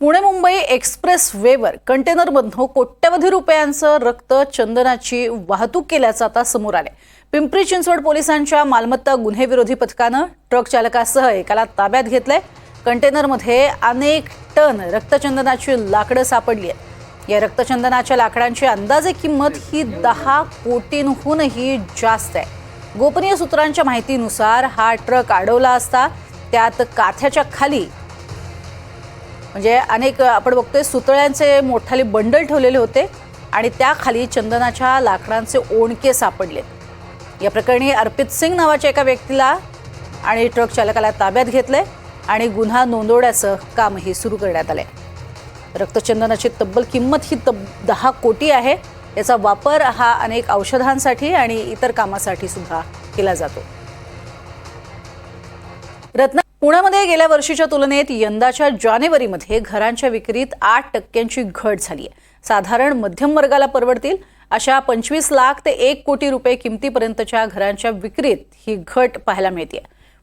Pune Mumbai express वेवर कंटेनरमधनं कोट्यवधी रुपयांचं रक्त चंदनाची वाहतूक केल्याचं आता समोर आले पिंपरी चिंचवड पोलिसांच्या मालमत्ता गुन्हे विरोधी पथकानं ट्रक चालकासह एकाला ताब्यात घेतलंय. कंटेनरमध्ये अनेक टन रक्तचंदनाची लाकडं सापडली आहेत या रक्तचंदनाच्या लाकडांची अंदाजे किंमत ही दहा कोटींहूनही जास्त आहे. गोपनीय सूत्रांच्या माहितीनुसार हा ट्रक अडवला असता त्यात काथ्याच्या खाली म्हणजे अनेक आपण बघतोय सुतळ्यांचे मोठाले बंडल ठेवलेले होते आणि त्याखाली चंदनाच्या लाकडांचे ओणके सापडले. या प्रकरणी अर्पित सिंग नावाच्या एका व्यक्तीला आणि ट्रक चालकाला ताब्यात घेतलंय आणि गुन्हा नोंदवण्याचं कामही सुरू करण्यात आलंय. रक्तचंदनाची तब्बल किंमत ही तब दहा कोटी आहे. याचा वापर हा अनेक औषधांसाठी आणि इतर कामासाठी सुद्धा केला जातो. रत्न पुण्यामध्ये गेल्या वर्षीच्या तुलनेत यंदाच्या जानेवारीमध्ये घरांच्या विक्रीत आठ टक्क्यांची घट झाली आहे. साधारण मध्यम वर्गाला परवडतील. अशा पंचवीस लाख ते एक कोटी रुपये किमतीपर्यंतच्या घरांच्या विक्रीत ही घट पाहायला मिळते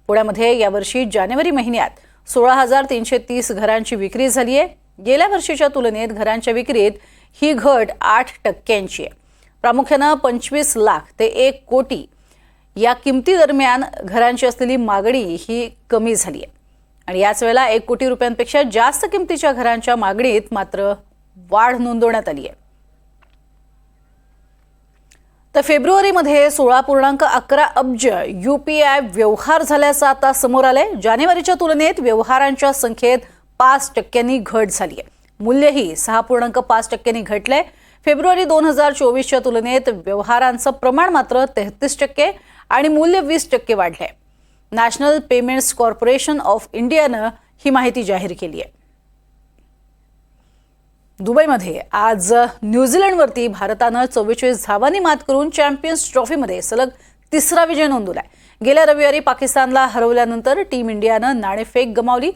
पुण्यामध्ये यावर्षी जानेवारी महिन्यात सोळा हजार तीनशे तीस घरांची विक्री झाली आहे. गेल्या वर्षीच्या तुलनेत घरांच्या विक्रीत ही घट आठ टक्क्यांची आहे. प्रामुख्यानं पंचवीस लाख ते एक कोटी या किमती दरम्यान घरांची असलेली मागणी ही कमी झाली आहे. आणि याच वेळेला एक कोटी रुपयांपेक्षा जास्त किमतीच्या घरांच्या मागणीत मात्र वाढ नोंदवण्यात आली आहे. तर फेब्रुवारीमध्ये सोळा पूर्णांक अकरा अब्ज यूपीआय व्यवहार झाल्याचं आता समोर आलंय. जानेवारीच्या तुलनेत व्यवहारांच्या संख्येत पाच टक्क्यांनी घट झाली आहे. मूल्यही सहा पूर्णांक पाच टक्क्यांनी घटलंय. फेब्रुवारी दोन हजार चोवीसच्या तुलनेत व्यवहारांचं प्रमाण मात्र तेहतीस टक्के आणि मूल्य वीस टक्के वाढलंय. नॅशनल पेमेंट्स कॉर्पोरेशन ऑफ इंडियानं ही माहिती जाहीर केली आहे दुबईमध्ये आज न्यूझीलंडवरती भारतानं चव्वेचाळीस धावांनी मात करून चॅम्पियन्स ट्रॉफीमध्ये सलग तिसरा विजय नोंदवलाय. गेल्या रविवारी पाकिस्तानला हरवल्यानंतर टीम इंडियानं नाणेफेक गमावली.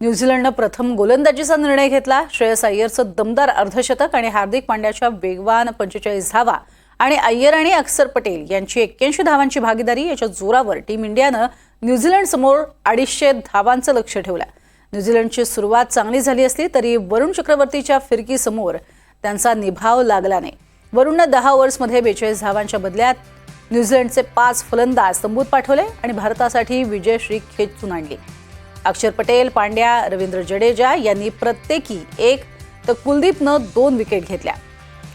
न्यूझीलंडनं प्रथम गोलंदाजीचा निर्णय घेतला. श्रेयस अय्यरचं दमदार अर्धशतक आणि हार्दिक पांड्याच्या वेगवान पंचेचाळीस धावा आणि अय्यर आणि अक्षर पटेल यांची एक्क्याऐंशी धावांची भागीदारी याच्या जोरावर टीम इंडियानं न्यूझीलंड समोर अडीचशे धावांचं लक्ष ठेवलं न्यूझीलंडची सुरुवात चांगली झाली असली तरी वरुण चक्रवर्तीच्या फिरकीसमोर त्यांचा निभाव लागला नाही. वरुणनं दहा ओव्हर्समध्ये बेचाळीस धावांच्या बदल्यात न्यूझीलंडचे पाच फलंदाज तंबूत पाठवले आणि भारतासाठी विजयश्री खेचून आणली. अक्षर पटेल पांड्या रवींद्र जडेजा यांनी प्रत्येकी एक तर कुलदीपनं दोन विकेट घेतल्या.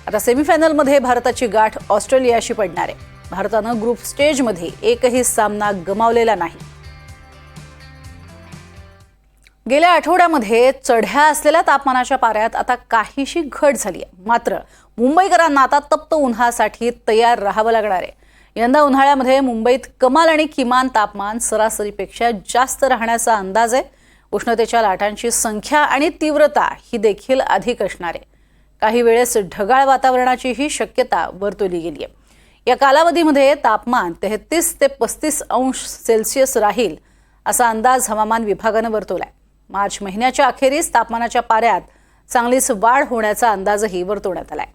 आता सेमीफायनलमध्ये भारताची गाठ ऑस्ट्रेलियाशी पडणार आहे. भारतानं ग्रुप स्टेजमध्ये एकही सामना गमावलेला नाही. गेल्या आठवड्यामध्ये चढ्या असलेल्या तापमानाच्या पाऱ्यात आता काहीशी घट झाली आहे. मात्र मुंबईकरांना आता तप्त उन्हासाठी तयार राहावं लागणार आहे. यंदा उन्हाळ्यामध्ये मुंबईत कमाल आणि किमान तापमान सरासरीपेक्षा जास्त राहण्याचा अंदाज आहे. उष्णतेच्या लाटांची संख्या आणि तीव्रता ही देखील अधिक असणार आहे. काही वेळेस ढगाळ वातावरणाचीही शक्यता वर्तवली गेली आहे या कालावधीमध्ये तापमान तेहतीस ते पस्तीस अंश सेल्सिअस राहील असा अंदाज हवामान विभागानं वर्तवलाय. मार्च महिन्याच्या अखेरीस तापमानाच्या पाऱ्यात चांगलीच वाढ होण्याचा अंदाजही वर्तवण्यात आलाय.